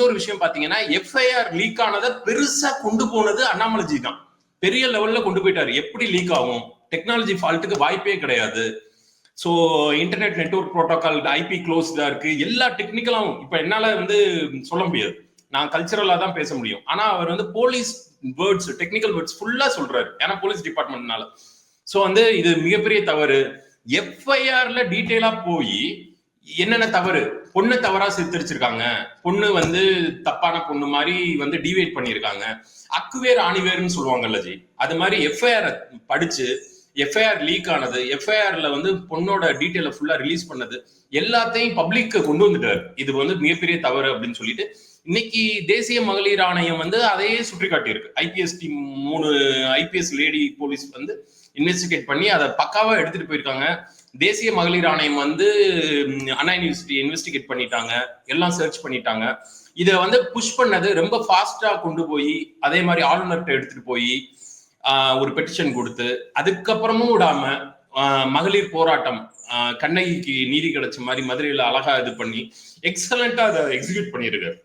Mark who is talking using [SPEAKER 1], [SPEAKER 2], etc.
[SPEAKER 1] இன்னொரு விஷயம் பாத்தீங்கன்னா எஃப்ஐஆர் லீக் ஆனதை பெருசா கொண்டு போனது அண்ணாமலைஜி தான். பெரிய லெவல்ல கொண்டு போயிட்டாரு. எப்படி லீக் ஆகும்? டெக்னாலஜி ஃபால்ட்டுக்கு வாய்ப்பே கிடையாது. So internet network protocol IP க்ளோஸ்டா இருக்கு. எல்லா டெக்னிக்கலாகவும் இப்போ என்னால வந்து சொல்ல முடியாது. நான் கல்ச்சரலா தான் பேச முடியும். ஆனா அவர் வந்து போலீஸ் வேர்ட்ஸ் டெக்னிக்கல் வேர்ட்ஸ் ஃபுல்லா சொல்றாரு. ஏன்னா போலீஸ் டிபார்ட்மெண்ட்னால ஸோ வந்து இது மிகப்பெரிய தவறு. எஃப்ஐஆர்ல டீட்டெயிலா போய் என்னென்ன தவறு? பொண்ணு தவறா சித்தரிச்சிருக்காங்க. பொண்ணு வந்து தப்பான பொண்ணு மாதிரி வந்து டிவைட் பண்ணியிருக்காங்க. அக்குவேர் ஆணிவேர்னு சொல்லுவாங்கல்ல ஜி. அது மாதிரி எஃப்ஐஆர் படிச்சு எஃப்ஐஆர் லீக் ஆனது எஃப்ஐஆர்ல வந்து பொண்ணோட டீட்டெயில ஃபுல்லா ரிலீஸ் பண்ணது எல்லாத்தையும் பப்ளிக்கு கொண்டு வந்துட்டாரு. இது வந்து மிகப்பெரிய தவறு அப்படின்னு சொல்லிட்டு இன்னைக்கு தேசிய மகளிர் ஆணையம் வந்து அதையே சுற்றி காட்டியிருக்கு ஐபிஎஸ் டீம் மூணு ஐபிஎஸ் லேடி போலீஸ் வந்து இன்வெஸ்டிகேட் பண்ணி அதை பக்காவா எடுத்துட்டு போயிருக்காங்க. தேசிய மகளிர் ஆணையம் வந்து அண்ணா யூனிவர்சிட்டி இன்வெஸ்டிகேட் பண்ணிட்டாங்க. எல்லாம் சர்ச் பண்ணிட்டாங்க. இதை வந்து புஷ் பண்ணது ரொம்ப ஃபாஸ்டா கொண்டு போய் அதே மாதிரி ஆளுநர்கிட்ட எடுத்துட்டு போய் ஒரு பெட்டிஷன் கொடுத்து அதுக்கப்புறமும் விடாம மகளிர் போராட்டம் கண்ணகிக்கு நீதி கிடைச்ச மாதிரி மதுரையில அழகா இது பண்ணி எக்ஸலண்டா அதை எக்ஸிக்யூட் பண்ணியிருக்காரு.